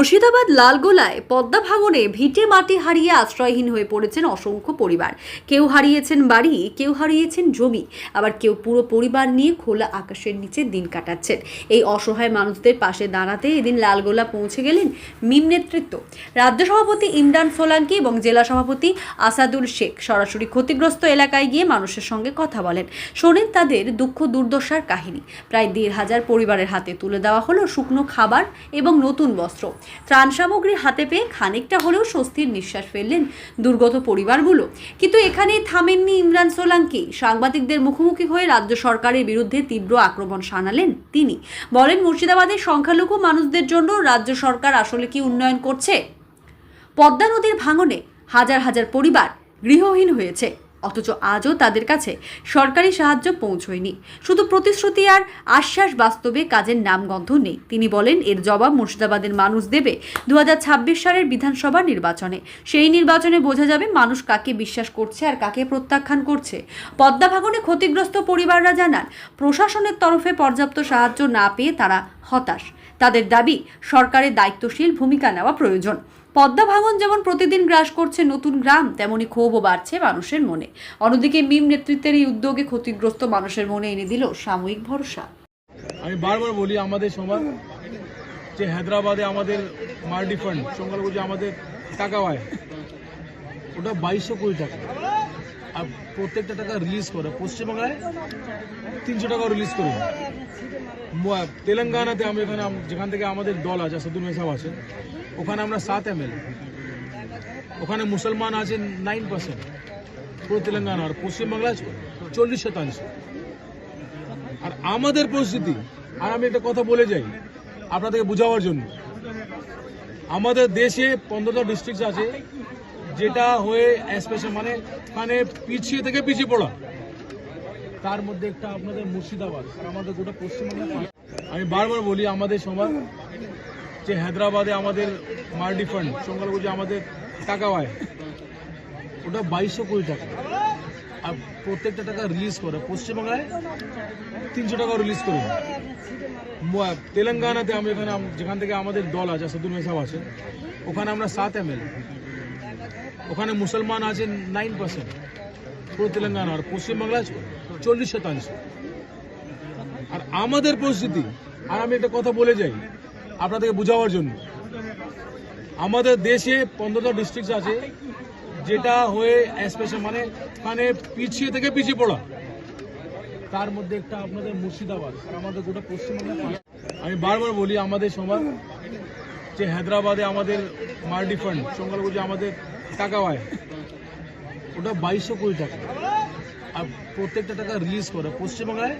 মুর্শিদাবাদ লালগোলায় পদ্মা ভাঙনে ভিটে মাটি হারিয়ে আশ্রয়হীন হয়ে পড়েছেন অসংখ্য পরিবার। কেউ হারিয়েছেন বাড়ি, কেউ হারিয়েছেন জমি, আবার কেউ পুরো পরিবার নিয়ে খোলা আকাশের নিচে দিন কাটাচ্ছেন। এই অসহায় মানুষদের পাশে দাঁড়াতে এদিন লালগোলা পৌঁছে গেলেন মিম নেতৃত্ব। রাজ্য সভাপতি ইমরান সোলাঙ্কি এবং জেলা সভাপতি আসাদুল শেখ সরাসরি ক্ষতিগ্রস্ত এলাকায় গিয়ে মানুষের সঙ্গে কথা বলেন। শোনেন তাদের দুঃখ দুর্দশার কাহিনী। প্রায় দেড় হাজার পরিবারের হাতে তুলে দেওয়া হলো শুকনো খাবার এবং নতুন বস্ত্র। ত্রাণ সামগ্রী হাতে পেয়ে খানিকটা হলেও স্বস্তির নিঃশ্বাস ফেললেন দুর্গত পরিবারগুলো। কিন্তু এখানেই থামেননি ইমরান সোলাঙ্কি। সাংবাদিকদের মুখোমুখি হয়ে রাজ্য সরকারের বিরুদ্ধে তীব্র আক্রমণ শানালেন তিনি। বলেন মুর্শিদাবাদের সংখ্যালঘু মানুষদের জন্য রাজ্য সরকার আসলে কি উন্নয়ন করছে? পদ্মা নদীর ভাঙনে হাজার হাজার পরিবার গৃহহীন হয়েছে। অথচ আজও তাদের কাছে সরকারি সাহায্য পৌঁছয়নি। শুধু প্রতিশ্রুতি আর আশ্বাস বাস্তবে কাজের নামগন্ধ নেই। তিনি বলেন, এর জবাব মুর্শিদাবাদের মানুষ দেবে দু হাজার ছাব্বিশ সালের বিধানসভা নির্বাচনে। সেই নির্বাচনে বোঝা যাবে মানুষ কাকে বিশ্বাস করছে আর কাকে প্রত্যাখ্যান করছে। পদ্মা ভাঙনে ক্ষতিগ্রস্ত পরিবাররা জানান, প্রশাসনের তরফে পর্যাপ্ত সাহায্য না পেয়ে তারা হতাশ। তাদের দাবি, সরকারের দায়িত্বশীল ভূমিকা নেওয়া প্রয়োজন। পদ্মা ভাঙন যেমন প্রতিদিন গ্রাস করছে নতুন গ্রাম, তেমনি ক্ষোভও বাড়ছে মানুষের মনে। অন্যদিকে মিম নেতৃত্বের এই উদ্যোগে ক্ষতিগ্রস্ত মানুষের মনে এনে দিল সাময়িক ভরসা। আমি বারবার বলি, আমাদের সমাজ যে হায়দ্রাবাদে আমাদের মার্ডি ফান্ড সংখ্যালঘু যে আমাদের টাকা হয়, ওটা বাইশশো কোটি টাকা। আর প্রত্যেকটা টাকা রিলিজ করে। পশ্চিমবাংলায় তিনশো টাকা রিলিজ করে তেলেঙ্গানাতে আমি এখানে যেখান থেকে আমাদের দল আছে সদুল মেসাব আছে ওখানে আমরা সাত এম ওখানে মুসলমান আছে নাইন পার্সেন্ট পুরো তেলেঙ্গানা। আর পশ্চিমবাংলায় চল্লিশ শতাংশ। আর আমাদের পরিস্থিতি, আর আমি একটা কথা বলে যাই আপনাদেরকে বোঝাবার জন্য। আমাদের দেশে পনেরোটা ডিস্ট্রিক্ট আছে যেটা হয়ে স্পেশাল মানে মানে পিছিয়ে থেকে পিছিয়ে পড়া। তার মধ্যে একটা আপনাদের মুর্শিদাবাদ আমাদের গোটা পশ্চিমবঙ্গ আমি বারবার বলি, আমাদের সমাজ যে হায়দ্রাবাদে আমাদের মার্ডি ফান্ড সংখ্যালঘু আমাদের টাকা হয়, ওটা বাইশশো কোটি টাকা। আর প্রত্যেকটা টাকা রিলিজ করে। পশ্চিমবাংলায় তিনশো টাকা রিলিজ করে তেলেঙ্গানাতে আমি এখানে, যেখান থেকে আমাদের দল আছে সদুল মেসাব আছে, ওখানে আমরা সাত এম ওখানে মুসলমান আছে নাইন পার্সেন্ট পুরো তেলেঙ্গানা আর পশ্চিমবাংলায় চল্লিশ শতাংশ। আর আমাদের পরিস্থিতি, আর আমি একটা কথা বলে যাই আপনাদেরকে বোঝাবার জন্য। আমাদের দেশে পনেরোটা ডিস্ট্রিক্ট আছে, যেটা হয়ে স্পেশাল মানে মানে পিছিয়ে থেকে পিছিয়ে পড়া। তার মধ্যে একটা আপনাদের মুর্শিদাবাদ আমাদের গোটা পশ্চিমবঙ্গ আমি বারবার বলি, আমাদের সমাজ যে হায়দ্রাবাদে আমাদের মার্ডি ফান্ড, সংখ্যালঘু যে আমাদের টাকা হয় ওটা বাইশশো কোটি টাকা। আর প্রত্যেকটা টাকা রিলিজ করে, পশ্চিমবাংলায়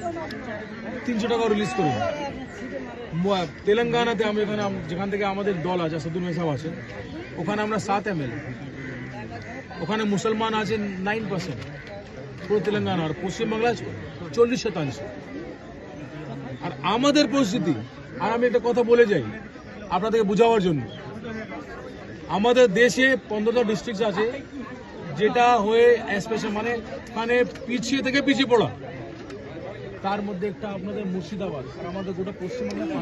তিনশো টাকা রিলিজ করে। তেলেঙ্গানাতে আমি এখানে যেখান থেকে আমাদের দল আছে সদুল মেসাব আছে ওখানে আমরা সাত এম ওখানে মুসলমান আছে নাইন পার্সেন্ট পুরো তেলেঙ্গানা। আর পশ্চিমবাংলায় চল্লিশ শতাংশ। আর আমাদের পরিস্থিতি, আর আমি একটা কথা বলে যাই আপনাদেরকে বোঝাবার জন্য। আমাদের দেশে পনেরোটা ডিস্ট্রিক্ট আছে, যেটা হয়ে স্পেশাল মানে মানে পিছিয়ে থেকে পিছিয়ে পড়া। তার মধ্যে একটা আপনাদের মুর্শিদাবাদ আমাদের গোটা পশ্চিমবঙ্গ